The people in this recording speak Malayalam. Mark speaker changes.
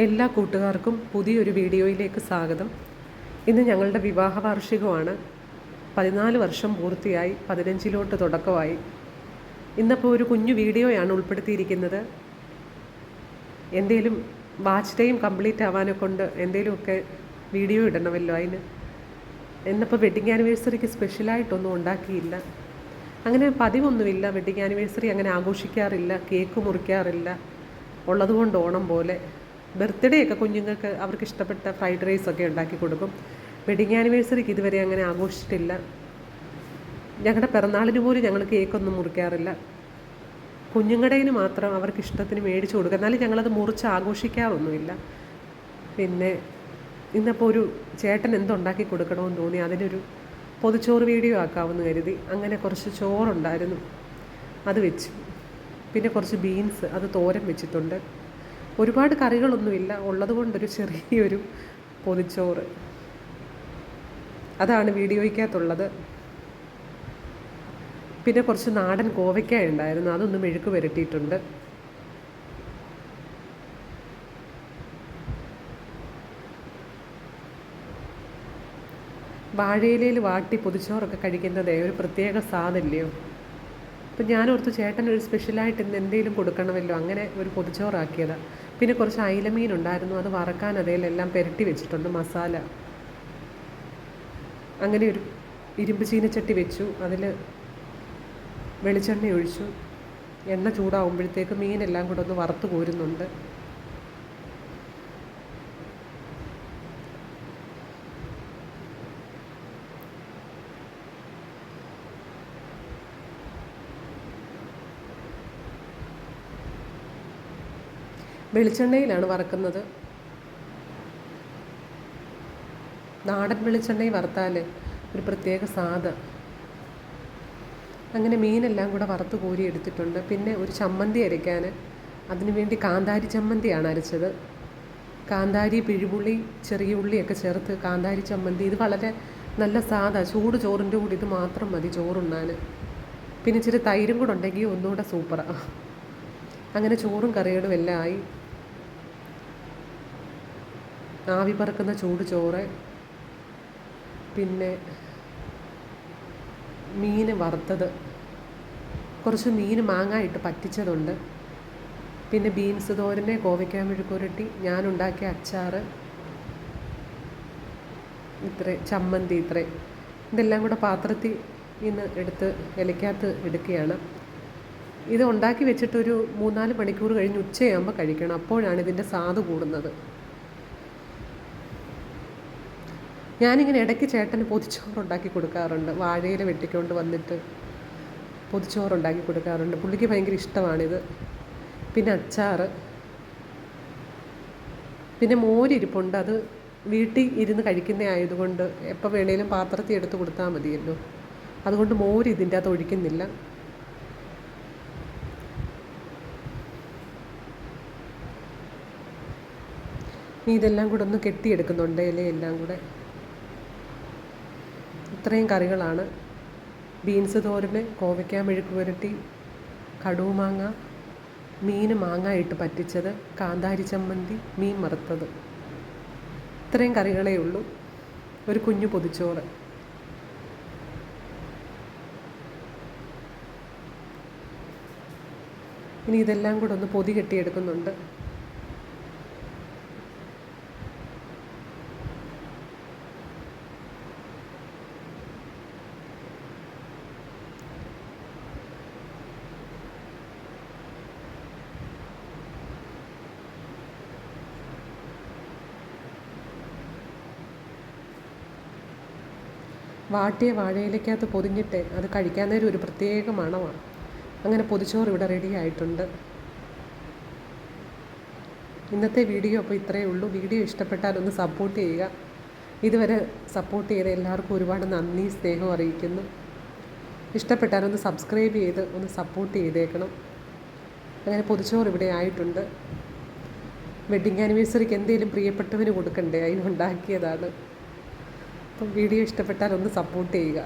Speaker 1: എല്ലാ കൂട്ടുകാർക്കും പുതിയൊരു വീഡിയോയിലേക്ക് സ്വാഗതം. ഇന്ന് ഞങ്ങളുടെ വിവാഹ വാർഷികമാണ്. പതിനാല് വർഷം പൂർത്തിയായി പതിനഞ്ചിലോട്ട് തുടക്കമായി. ഇന്നിപ്പോൾ ഒരു കുഞ്ഞു വീഡിയോയാണ് ഉൾപ്പെടുത്തിയിരിക്കുന്നത്. എന്തേലും വാച്ച് ടൈം കംപ്ലീറ്റ് ആവാനെ കൊണ്ട് എന്തേലുമൊക്കെ വീഡിയോ ഇടണമല്ലോ അതിന്. എന്നപ്പോൾ വെഡിങ് ആനിവേഴ്സറിക്ക് സ്പെഷ്യലായിട്ടൊന്നും ഉണ്ടാക്കിയില്ല. അങ്ങനെ പതിവൊന്നുമില്ല വെഡിങ് ആനിവേഴ്സറി അങ്ങനെ ആഘോഷിക്കാറില്ല കേക്ക് മുറിക്കാറില്ല. ഉള്ളതുകൊണ്ട് ഓണം പോലെ ബർത്ത്ഡേ ഒക്കെ കുഞ്ഞുങ്ങൾക്ക് അവർക്ക് ഇഷ്ടപ്പെട്ട ഫ്രൈഡ് റൈസ് ഒക്കെ ഉണ്ടാക്കി കൊടുക്കും. വെഡിങ് ആനിവേഴ്സറിക്ക് ഇതുവരെ അങ്ങനെ ആഘോഷിച്ചിട്ടില്ല. ഞങ്ങളുടെ പിറന്നാളിന് പോലും ഞങ്ങൾ കേക്കൊന്നും മുറിക്കാറില്ല. കുഞ്ഞുങ്ങളുടേന് മാത്രം അവർക്ക് ഇഷ്ടത്തിന് മേടിച്ചു കൊടുക്കുക. എന്നാലും ഞങ്ങളത് മുറിച്ച് ആഘോഷിക്കാറൊന്നുമില്ല. പിന്നെ ഇന്നപ്പോൾ ഒരു ചേട്ടൻ എന്തുണ്ടാക്കി കൊടുക്കണമെന്ന് തോന്നി. അതിനൊരു പൊതിച്ചോറ് വീഡിയോ ആക്കാമെന്ന് കരുതി. അങ്ങനെ കുറച്ച് ചോറുണ്ടായിരുന്നു. അത് വെച്ചു. പിന്നെ കുറച്ച് ബീൻസ് അത് തോരൻ വെച്ചിട്ടുണ്ട്. ഒരുപാട് കറികളൊന്നുമില്ല. ഉള്ളത് കൊണ്ടൊരു ചെറിയൊരു പൊതിച്ചോറ്. അതാണ് വീഡിയോയ്ക്കകത്തുള്ളത്. പിന്നെ കുറച്ച് നാടൻ കോവയ്ക്ക ഉണ്ടായിരുന്നു. അതൊന്ന് മെഴുക്ക് പുരട്ടിയിട്ടുണ്ട്. വാഴയിലയിൽ വാട്ടി പൊതിച്ചോറൊക്കെ കഴിക്കുന്നതേ ഒരു പ്രത്യേക സ്വാദല്ലയോ അപ്പം ഞാനോർത്ത് ചേട്ടൻ ഒരു സ്പെഷ്യലായിട്ട് ഇന്ന് എന്തെങ്കിലും കൊടുക്കണമല്ലോ. അങ്ങനെ ഒരു പൊതിച്ചോറാക്കിയതാണ് പിന്നെ കുറച്ച് അയിലമീൻ ഉണ്ടായിരുന്നു അത് വറക്കാൻ അതേലെല്ലാം പുരട്ടി വെച്ചിട്ടുണ്ട്. മസാല. അങ്ങനെ ഒരു ഇരുമ്പ് ചീനച്ചട്ടി വെച്ചു. അതിൽ വെളിച്ചെണ്ണ ഒഴിച്ചു. എണ്ണ ചൂടാവുമ്പോഴത്തേക്ക് മീനെല്ലാം കൂടെ ഒന്ന് വറുത്ത് കോരുന്നുണ്ട്. വെളിച്ചെണ്ണയിലാണ് വറക്കുന്നത്. നാടൻ വെളിച്ചെണ്ണയിൽ വറുത്താൽ ഒരു പ്രത്യേക സാധ. അങ്ങനെ മീനെല്ലാം കൂടെ വറുത്ത് കോരി എടുത്തിട്ടുണ്ട്. പിന്നെ ഒരു ചമ്മന്തി അരയ്ക്കാൻ അതിനു വേണ്ടി കാന്താരി ചമ്മന്തിയാണ് അരച്ചത്. കാന്താരി പിഴുപുള്ളി ചെറിയ ഉള്ളിയൊക്കെ ചേർത്ത് കാന്താരി ചമ്മന്തി. ഇത് വളരെ നല്ല സാധാ. ചൂട് ചോറിന്റെ കൂടി ഇത് മാത്രം മതി ചോറുണ്ണാൻ പിന്നെ ഇച്ചിരി തൈരും കൂടെ ഉണ്ടെങ്കിൽ ഒന്നുകൂടെ സൂപ്പറാണ് അങ്ങനെ ചോറും കറികളും എല്ലാം ആയി. ആവി പറക്കുന്ന ചൂട് ചോറ് പിന്നെ മീൻ വറുത്തത്. കുറച്ച് മീൻ മാങ്ങായിട്ട് പറ്റിച്ചതുണ്ട്. പിന്നെ ബീൻസ് തോരനെ കോവയ്ക്കാൻ മെഴുക്കുരുട്ടി ഞാനുണ്ടാക്കിയ അച്ചാർ ഇത്രേ ചമ്മന്തി ഇത്രേ. ഇതെല്ലാം കൂടെ പാത്രത്തിൽ ഇന്ന് എടുത്ത് ഇലയ്ക്കകത്ത് എടുക്കുകയാണ് ഇത് ഉണ്ടാക്കി വെച്ചിട്ടൊരു മൂന്നാൽ മണിക്കൂർ കഴിഞ്ഞ് ഉച്ചയാകുമ്പോൾ കഴിക്കണം. അപ്പോഴാണ് ഇതിന്റെ സ്വാദ് കൂടുന്നത്. ഞാനിങ്ങനെ ഇടയ്ക്ക് ചേട്ടന് പൊതിച്ചോറ് ഉണ്ടാക്കി കൊടുക്കാറുണ്ട്. വാഴയില വെട്ടിക്കൊണ്ട് വന്നിട്ട് പൊതിച്ചോറ് ഉണ്ടാക്കി കൊടുക്കാറുണ്ട്. പുള്ളിക്ക് ഭയങ്കര ഇഷ്ടമാണിത്. പിന്നെ അച്ചാർ പിന്നെ മോരിരിപ്പുണ്ട്. അത് വീട്ടിൽ ഇരുന്ന് കഴിക്കുന്ന ആയതുകൊണ്ട് എപ്പോൾ വേണേലും പാത്രത്തിൽ എടുത്ത് കൊടുത്താൽ മതിയല്ലോ. അതുകൊണ്ട് മോര് ഇതിന്റെ അകത്ത് ഒഴിക്കുന്നില്ല. ഇതെല്ലാം കൂടെ ഒന്ന് കെട്ടിയെടുക്കുന്നുണ്ട് ഇലയെല്ലാം കൂടെ. ഇത്രയും കറികളാണ്. ബീൻസ് തോരന് കോവയ്ക്ക മെഴുക്ക് പുരട്ടി കടുമാങ്ങ മീൻ മാങ്ങ ഇട്ട് പറ്റിച്ചത് കാന്താരി ചമ്മന്തി മീൻ മറുത്തത് ഇത്രയും കറികളേ ഉള്ളൂ. ഒരു കുഞ്ഞു പൊതിച്ചോറ്. ഇനി ഇതെല്ലാം കൂടെ ഒന്ന് പൊതി കെട്ടിയെടുക്കുന്നുണ്ട്. വാട്ടിയ വാഴയിലക്കകത്ത് പൊതിഞ്ഞിട്ട് അത് കഴിക്കാൻ നേരം ഒരു പ്രത്യേക മണമാണ്. അങ്ങനെ പൊതിച്ചോറ് ഇവിടെ റെഡി ആയിട്ടുണ്ട്. ഇന്നത്തെ വീഡിയോ അപ്പോൾ ഇത്രയേ ഉള്ളൂ. വീഡിയോ ഇഷ്ടപ്പെട്ടാൽ ഒന്ന് സപ്പോർട്ട് ചെയ്യുക. ഇതുവരെ സപ്പോർട്ട് ചെയ്ത എല്ലാവർക്കും ഒരുപാട് നന്ദി സ്നേഹം അറിയിക്കുന്നു. ഇഷ്ടപ്പെട്ടാൽ ഒന്ന് സബ്സ്ക്രൈബ് ചെയ്ത് ഒന്ന് സപ്പോർട്ട് ചെയ്തേക്കണം. അങ്ങനെ പൊതിച്ചോറ് ഇവിടെ ആയിട്ടുണ്ട്. വെഡിങ് ആനിവേഴ്സറിക്ക് എന്തെങ്കിലും പ്രിയപ്പെട്ടവന് കൊടുക്കണ്ടേ? അതിനുണ്ടാക്കിയതാണ് അപ്പം വീഡിയോ ഇഷ്ടപ്പെട്ടാൽ ഒന്ന് സപ്പോർട്ട് ചെയ്യുക.